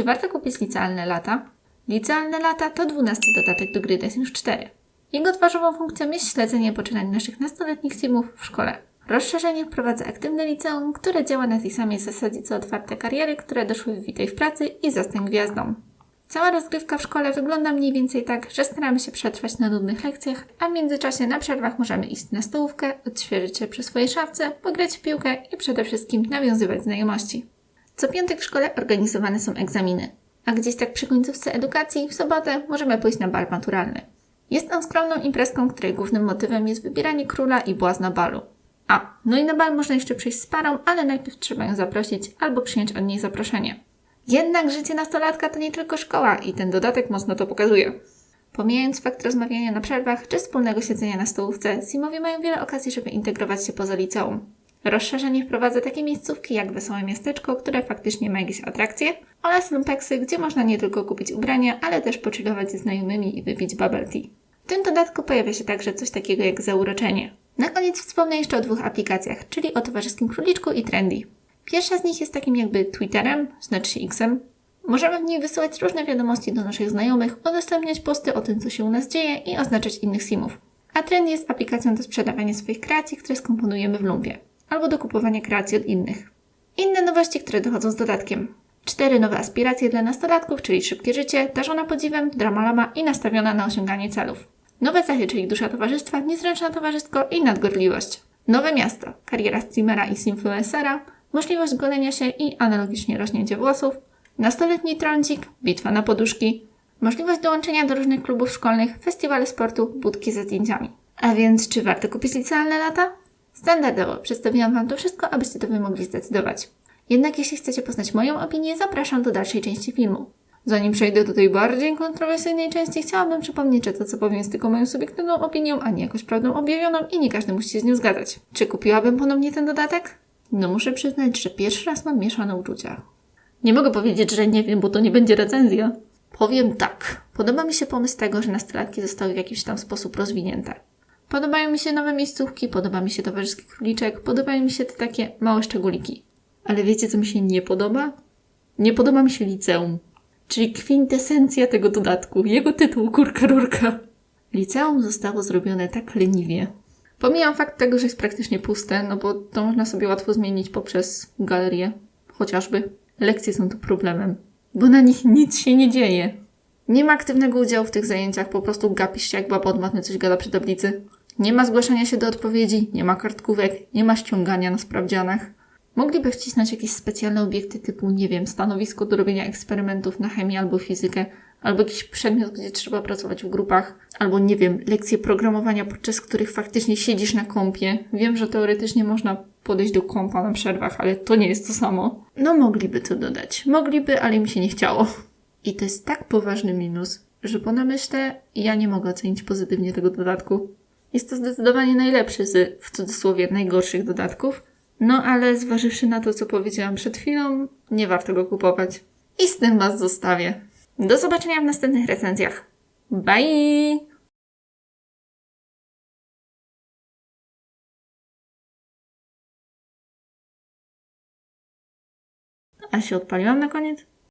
Czy warto kupić licealne lata? Licealne lata to 12 dodatek do gry Sims 4. Jego twarzową funkcją jest śledzenie poczynań naszych nastoletnich simów w szkole. Rozszerzenie wprowadza aktywne liceum, które działa na tej samej zasadzie co otwarte kariery, które doszły w Witaj w pracy i Zostań gwiazdą. Cała rozgrywka w szkole wygląda mniej więcej tak, że staramy się przetrwać na nudnych lekcjach, a w międzyczasie na przerwach możemy iść na stołówkę, odświeżyć się przy swojej szafce, pograć w piłkę i przede wszystkim nawiązywać znajomości. Co piątek w szkole organizowane są egzaminy, a gdzieś tak przy końcówce edukacji w sobotę możemy pójść na bal maturalny. Jest on skromną imprezką, której głównym motywem jest wybieranie króla i błazna balu. A, no i na bal można jeszcze przyjść z parą, ale najpierw trzeba ją zaprosić albo przyjąć od niej zaproszenie. Jednak życie nastolatka to nie tylko szkoła i ten dodatek mocno to pokazuje. Pomijając fakt rozmawiania na przerwach czy wspólnego siedzenia na stołówce, Simowie mają wiele okazji, żeby integrować się poza liceum. Rozszerzenie wprowadza takie miejscówki jak Wesołe Miasteczko, które faktycznie ma jakieś atrakcje, oraz lumpeksy, gdzie można nie tylko kupić ubrania, ale też pochillować ze znajomymi i wypić bubble tea. W tym dodatku pojawia się także coś takiego jak zauroczenie. Na koniec wspomnę jeszcze o dwóch aplikacjach, czyli o Towarzyskim Króliczku i Trendy. Pierwsza z nich jest takim jakby Twitterem, znaczy się Xem. Możemy w niej wysyłać różne wiadomości do naszych znajomych, udostępniać posty o tym, co się u nas dzieje i oznaczać innych simów. A Trendy jest aplikacją do sprzedawania swoich kreacji, które skomponujemy w lumpie, albo do kupowania kreacji od innych. Inne nowości, które dochodzą z dodatkiem. Cztery nowe aspiracje dla nastolatków, czyli szybkie życie, darzona podziwem, drama lama i nastawiona na osiąganie celów. Nowe cechy, czyli dusza towarzystwa, niezręczna towarzysko i nadgorliwość. Nowe miasto, kariera streamera i influencera, możliwość golenia się i analogicznie rośnięcie włosów, nastoletni trądzik, bitwa na poduszki, możliwość dołączenia do różnych klubów szkolnych, festiwale sportu, budki ze zdjęciami. A więc czy warto kupić licealne lata? Standardowo przedstawiłam Wam to wszystko, abyście to Wy mogli zdecydować. Jednak jeśli chcecie poznać moją opinię, zapraszam do dalszej części filmu. Zanim przejdę do tej bardziej kontrowersyjnej części, chciałabym przypomnieć, że to, co powiem, jest tylko moją subiektywną opinią, a nie jakąś prawdą objawioną i nie każdy musi się z nią zgadzać. Czy kupiłabym ponownie ten dodatek? No muszę przyznać, że pierwszy raz mam mieszane uczucia. Nie mogę powiedzieć, że nie wiem, bo to nie będzie recenzja. Powiem tak. Podoba mi się pomysł tego, że nastolatki zostały w jakiś tam sposób rozwinięte. Podobają mi się nowe miejscówki, podoba mi się towarzyski króliczek, podobają mi się te takie małe szczególiki. Ale wiecie, co mi się nie podoba? Nie podoba mi się liceum. Czyli kwintesencja tego dodatku. Jego tytuł, kurka rurka. Liceum zostało zrobione tak leniwie. Pomijam fakt tego, że jest praktycznie puste, no bo to można sobie łatwo zmienić poprzez galerię, chociażby. Lekcje są tu problemem, bo na nich nic się nie dzieje. Nie ma aktywnego udziału w tych zajęciach, po prostu gapisz się jak baba od matmy coś gada przy tablicy. Nie ma zgłaszania się do odpowiedzi, nie ma kartkówek, nie ma ściągania na sprawdzianach. Mogliby wcisnąć jakieś specjalne obiekty typu, nie wiem, stanowisko do robienia eksperymentów na chemię albo fizykę, albo jakiś przedmiot, gdzie trzeba pracować w grupach, albo nie wiem, lekcje programowania, podczas których faktycznie siedzisz na kompie. Wiem, że teoretycznie można podejść do kompa na przerwach, ale to nie jest to samo. No mogliby to dodać. Mogliby, ale mi się nie chciało. I to jest tak poważny minus, że po namyśle ja nie mogę ocenić pozytywnie tego dodatku. Jest to zdecydowanie najlepszy z, w cudzysłowie, najgorszych dodatków. No ale zważywszy na to, co powiedziałam przed chwilą, nie warto go kupować. I z tym Was zostawię. Do zobaczenia w następnych recenzjach. Bye! A się odpaliłam na koniec?